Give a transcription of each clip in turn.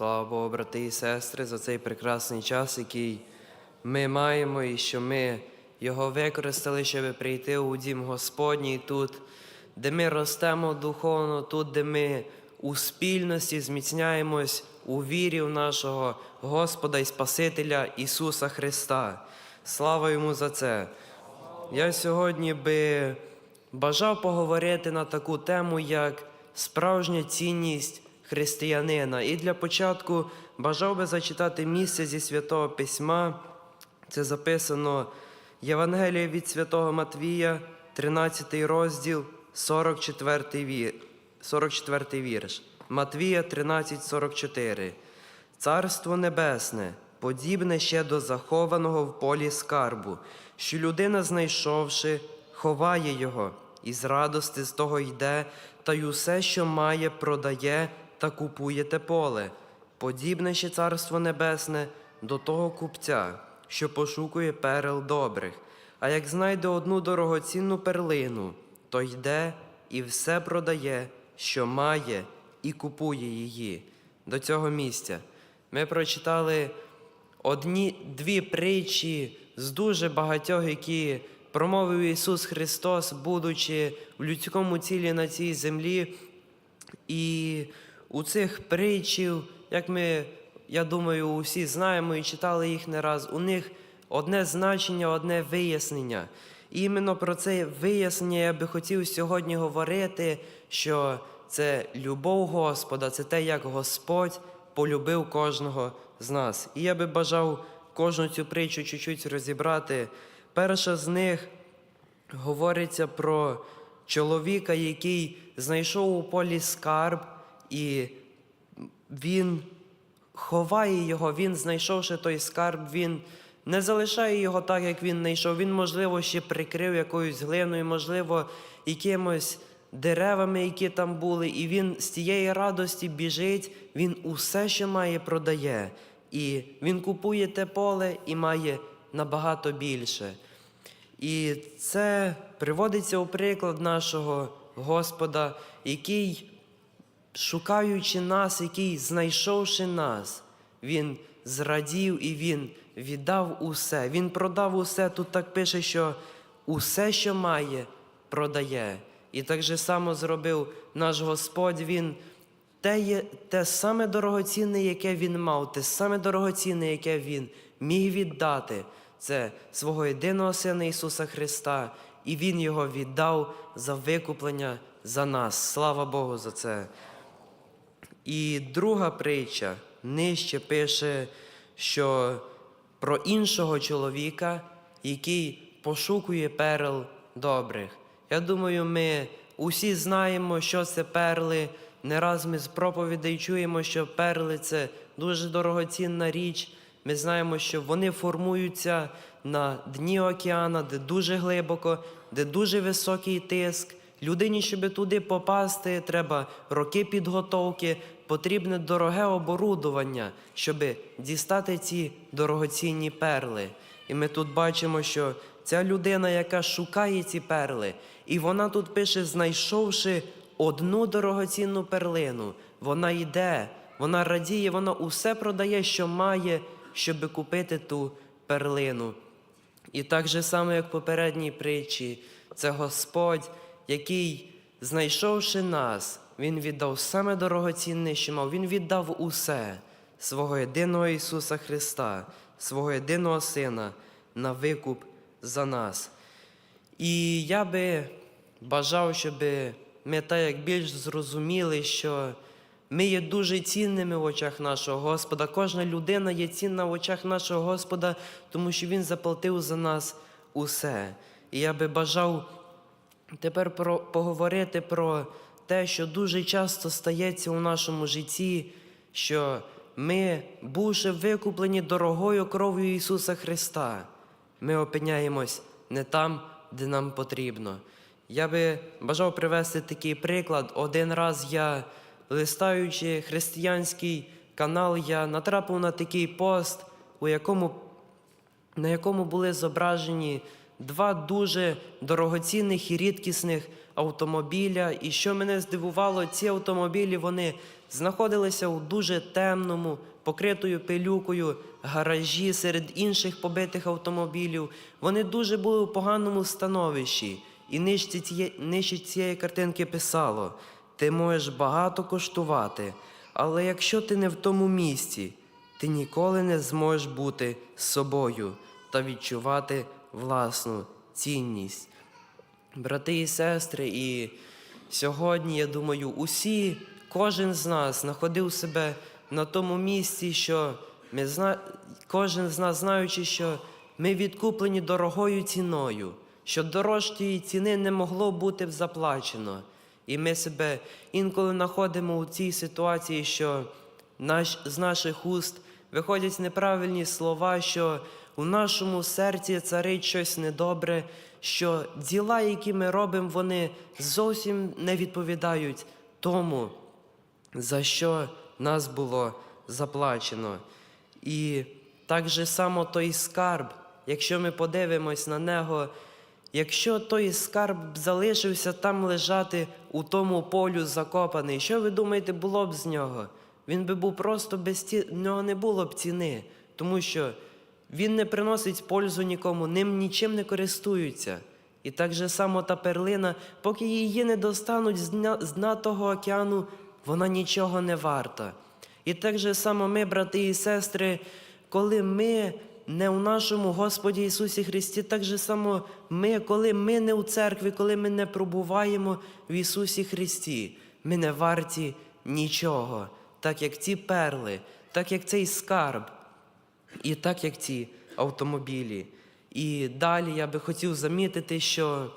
Слава Богу, брати і сестри, за цей прекрасний час, який ми маємо, і що ми його використали, щоб прийти у дім Господній тут, де ми ростемо духовно, тут, де ми у спільності зміцняємось у вірі в нашого Господа і Спасителя Ісуса Христа. Слава йому за це! Я сьогодні би бажав поговорити на таку тему, як справжня цінність християнина. І для початку бажав би зачитати місце зі Святого Письма. Це записано Євангеліє від Святого Матвія, 13 розділ, 44 вір, 44 вірш. Матвія 13, 44. Царство Небесне, подібне ще до захованого в полі скарбу, що людина, знайшовши, ховає його, і з радости з того йде, та й усе, що має, продає та купує те поле. Подібне ще царство небесне до того купця, що пошукує перел добрих. А як знайде одну дорогоцінну перлину, то йде і все продає, що має, і купує її. До цього місця ми прочитали одні дві притчі з дуже багатьох, які промовив Ісус Христос, будучи в людському цілі на цій землі. І у цих притчів, як ми, я думаю, усі знаємо і читали їх не раз, у них одне значення, одне вияснення. І іменно про це вияснення я би хотів сьогодні говорити, що це любов Господа, це те, як Господь полюбив кожного з нас. І я би бажав кожну цю притчу чуть-чуть розібрати. Перша з них говориться про чоловіка, який знайшов у полі скарб, і він ховає його, він, знайшовши той скарб, він не залишає його так, як він знайшов. Він, можливо, ще прикрив якоюсь глиною, можливо, якимось деревами, які там були, і він з тієї радості біжить, він усе, що має, продає. І він купує те поле і має набагато більше. І це приводиться у приклад нашого Господа, який, шукаючи нас, який, знайшовши нас, Він зрадів і Він віддав усе. Він продав усе. Тут так пише, що усе, що має, продає. І так же само зробив наш Господь. Він те, є, те саме дорогоцінне, яке він мав, те саме дорогоцінне, яке він міг віддати, це свого єдиного Сина Ісуса Христа, і Він його віддав за викуплення за нас. Слава Богу за це. І друга притча нижче пише, що про іншого чоловіка, який пошукує перл добрих. Я думаю, ми усі знаємо, що це перли. Не раз ми з проповідей чуємо, що перли це дуже дорогоцінна річ. Ми знаємо, що вони формуються на дні океана, де дуже глибоко, де дуже високий тиск. Людині, щоб туди попасти, треба роки підготовки, потрібне дороге оборудування, щоб дістати ці дорогоцінні перли. І ми тут бачимо, що ця людина, яка шукає ці перли, і вона тут пише, знайшовши одну дорогоцінну перлину, вона йде, вона радіє, вона усе продає, що має, щоб купити ту перлину. І так же само, як в попередній притчі, це Господь, який, знайшовши нас, Він віддав саме дорогоцінне, що мав. Він віддав усе свого єдиного Ісуса Христа, свого єдиного Сина на викуп за нас. І я би бажав, щоб ми так як більш зрозуміли, що ми є дуже цінними в очах нашого Господа. Кожна людина є цінна в очах нашого Господа, тому що Він заплатив за нас усе. І я би бажав тепер про, поговорити про те, що дуже часто стається у нашому житті, що ми, бувши викуплені дорогою кров'ю Ісуса Христа, ми опиняємось не там, де нам потрібно. Я би бажав привести такий приклад. Один раз я, листаючи християнський канал, я натрапив на такий пост, у якому, на якому були зображені два дуже дорогоцінних і рідкісних автомобіля. І що мене здивувало, ці автомобілі вони знаходилися у дуже темному, покритою пилюкою гаражі серед інших побитих автомобілів. Вони дуже були у поганому становищі. І нижче цієї, нижче цієї картинки писало: ти можеш багато коштувати, але якщо ти не в тому місці, ти ніколи не зможеш бути собою та відчувати власну цінність. Брати і сестри, і сьогодні, я думаю, усі, кожен з нас знаходив себе на тому місці, що ми зна... кожен з нас, знаючи, що ми відкуплені дорогою ціною, що дорожчої ціни не могло бути заплачено. І ми себе інколи знаходимо у цій ситуації, що наш, з наших уст виходять неправильні слова, що у нашому серці царить щось недобре, що діла, які ми робимо, вони зовсім не відповідають тому, за що нас було заплачено. І так же само той скарб, якщо ми подивимось на нього, якщо той скарб залишився там лежати у тому полю закопаний, що ви думаєте, було б з нього? Він би був просто без в нього не було б ціни, тому що він не приносить пользу нікому, ним нічим не користуються. І так же само та перлина, поки її не достануть з дна, з дна того океану, вона нічого не варта. І так же само ми, брати і сестри, коли ми не у нашому Господі Ісусі Христі, так же само ми, коли ми не у церкві, коли ми не пробуваємо в Ісусі Христі, ми не варті нічого, так як ці перли, так як цей скарб, і так як ці автомобілі. І далі я би хотів замітити, що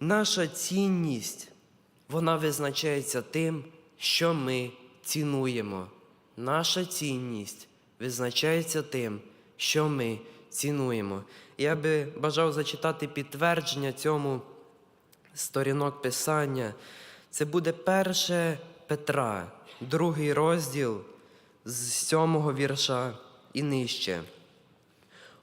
наша цінність, вона визначається тим, що ми цінуємо. Наша цінність визначається тим, що ми цінуємо. Я би бажав зачитати підтвердження цьому сторінок Писання. Це буде перше Петра, другий розділ з сьомого вірша і нижче.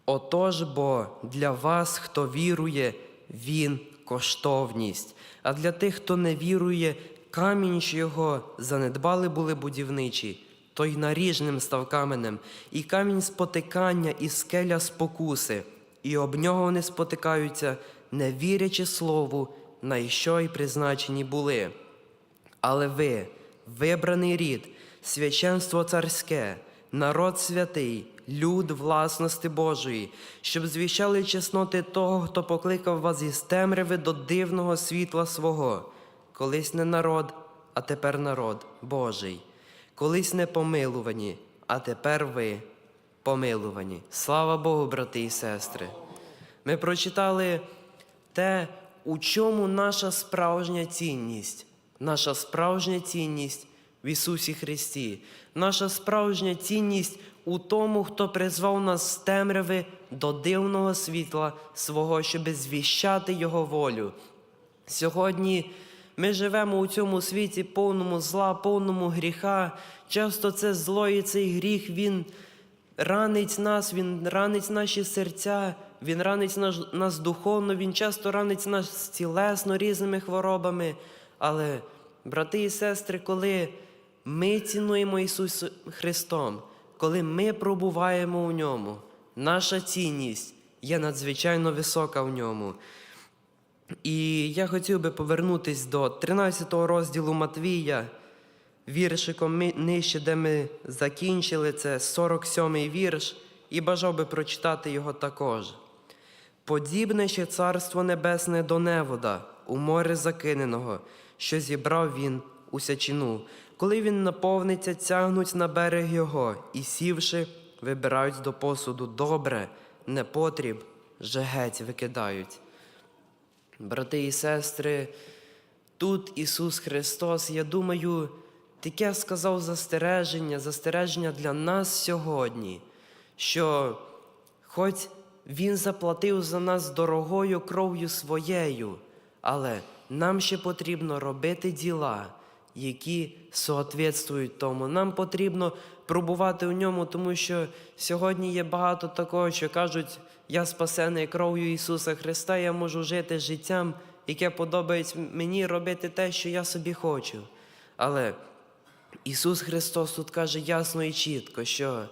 Отож бо для вас, хто вірує, він коштовність, а для тих, хто не вірує, камінь, що його занедбали були будівничі, той наріжним став каменем, і камінь спотикання, і скеля спокуси, і об нього вони спотикаються, не вірячи слову, на що й призначені були. Але ви, вибраний рід, священство царське, народ святий, люд власності Божої, щоб звіщали чесноти того, хто покликав вас із темряви до дивного світла свого, колись не народ, а тепер народ Божий, колись не помилувані, а тепер ви помилувані. Слава Богу, брати і сестри. Ми прочитали те, у чому наша справжня цінність, наша справжня цінність в Ісусі Христі, наша справжня цінність у тому, хто призвав нас з темряви до дивного світла свого, щоб звіщати Його волю. Сьогодні ми живемо у цьому світі повному зла, повному гріха. Часто це зло і цей гріх, він ранить нас, він ранить наші серця, він ранить нас, нас духовно, він часто ранить нас тілесно різними хворобами. Але, брати і сестри, коли ми цінуємо Ісусом Христом, коли ми пробуваємо у ньому, наша цінність є надзвичайно висока в ньому. І я хотів би повернутись до 13 розділу Матвія, віршиком нижче, де ми закінчили, це 47-й вірш, і бажав би прочитати його також. Подібне ще царство небесне до невода, у море закиненого, що зібрав він у сячину. Коли він наповниться, тягнуть на берег його, і сівши, вибирають до посуду добре, непотріб, же геть викидають. Брати і сестри, тут Ісус Христос, я думаю, таке сказав застереження, застереження для нас сьогодні, що хоч Він заплатив за нас дорогою кров'ю своєю, але нам ще потрібно робити діла, які соответствують тому. Нам потрібно пробувати у ньому, тому що сьогодні є багато такого, що кажуть, я спасений кров'ю Ісуса Христа, я можу жити життям, яке подобається мені робити те, що я собі хочу. Але Ісус Христос тут каже ясно і чітко, що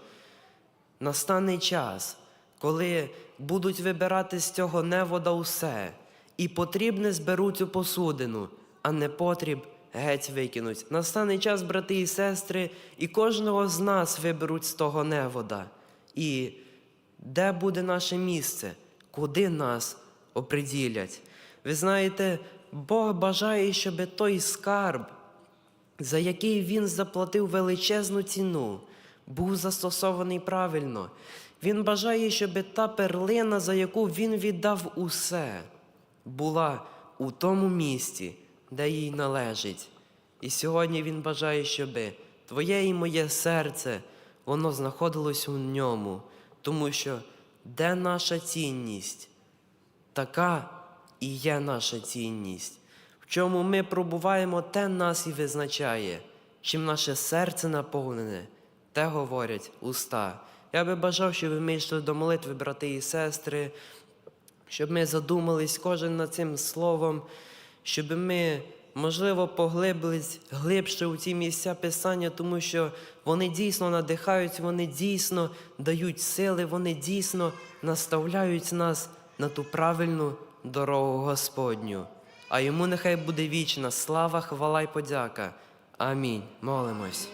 настане час, коли будуть вибирати з цього невода усе, і потрібне зберуть у посудину, а не потріб геть викинуть. Настане час, брати і сестри, і кожного з нас виберуть з того невода. І де буде наше місце, куди нас оприділять. Ви знаєте, Бог бажає, щоб той скарб, за який він заплатив величезну ціну, був застосований правильно. Він бажає, щоб та перлина, за яку він віддав усе, була у тому місці, де їй належить. І сьогодні він бажає, щоб твоє і моє серце, воно знаходилось у ньому, тому що де наша цінність, така і є наша цінність. В чому ми пробуваємо, те нас і визначає. Чим наше серце наповнене, те говорять уста. Я би бажав, щоб ми йшли до молитви, брати і сестри, щоб ми задумались кожен над цим словом, щоб ми, можливо, поглибились глибше у ці місця Писання, тому що вони дійсно надихають, вони дійсно дають сили, вони дійсно наставляють нас на ту правильну дорогу Господню. А йому нехай буде вічна слава, хвала й подяка. Амінь. Молимось.